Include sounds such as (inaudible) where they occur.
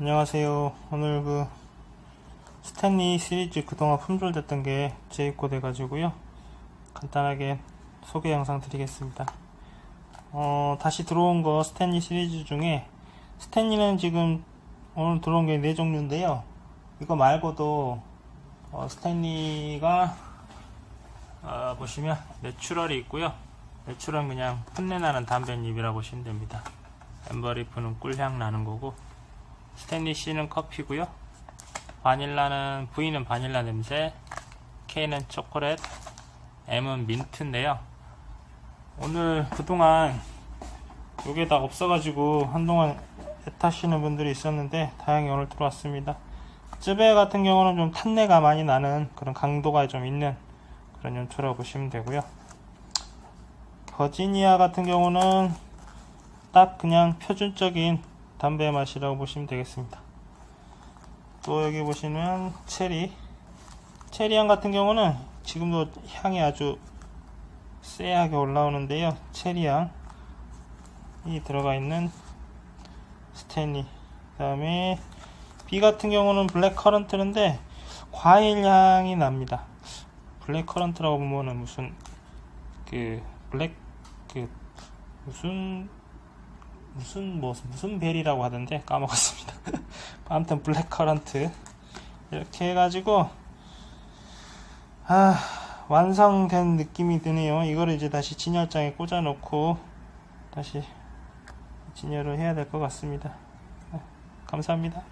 안녕하세요. 오늘 그 스탠리 시리즈 그동안 품절됐던 게 재입고돼 가지고요. 간단하게 소개 영상 드리겠습니다. 어, 다시 들어온 거 스탠리 시리즈 중에 스탠리는 지금 오늘 들어온 게 네 종류인데요. 이거 말고도 어, 스탠리가 어, 보시면 내추럴이 있고요. 내추럴은 그냥 풋내나는 담배잎이라고 보시면 됩니다. 엠버리프는 꿀향 나는 거고 스탠리 C는 커피고요. 바닐라는 V는 바닐라 냄새, K는 초콜릿, M은 민트인데요. 오늘 그동안 요게 다 없어가지고 한동안 애타시는 분들이 있었는데 다행히 오늘 들어왔습니다. 쯔베 같은 경우는 좀 탄내가 많이 나는 그런 강도가 좀 있는 그런 연초라고 보시면 되고요. 버지니아 같은 경우는 딱 그냥 표준적인 담배 맛이라고 보시면 되겠습니다. 또 여기 보시면 체리 체리향 같은 경우는 지금도 향이 아주 쎄하게 올라오는데요. 체리향이 들어가 있는 스탠리 그 다음에 B 같은 경우는 블랙 커런트인데 과일 향이 납니다. 블랙 커런트라고 보면은 무슨 그 블랙 그 무슨 무슨 뭐 무슨 벨이라고 하던데 까먹었습니다. (laughs) 아무튼 블랙 커런트 이렇게 해가지고 아 완성된 느낌이 드네요. 이거를 이제 다시 진열장에 꽂아놓고 다시 진열을 해야 될 것 같습니다. 네, 감사합니다.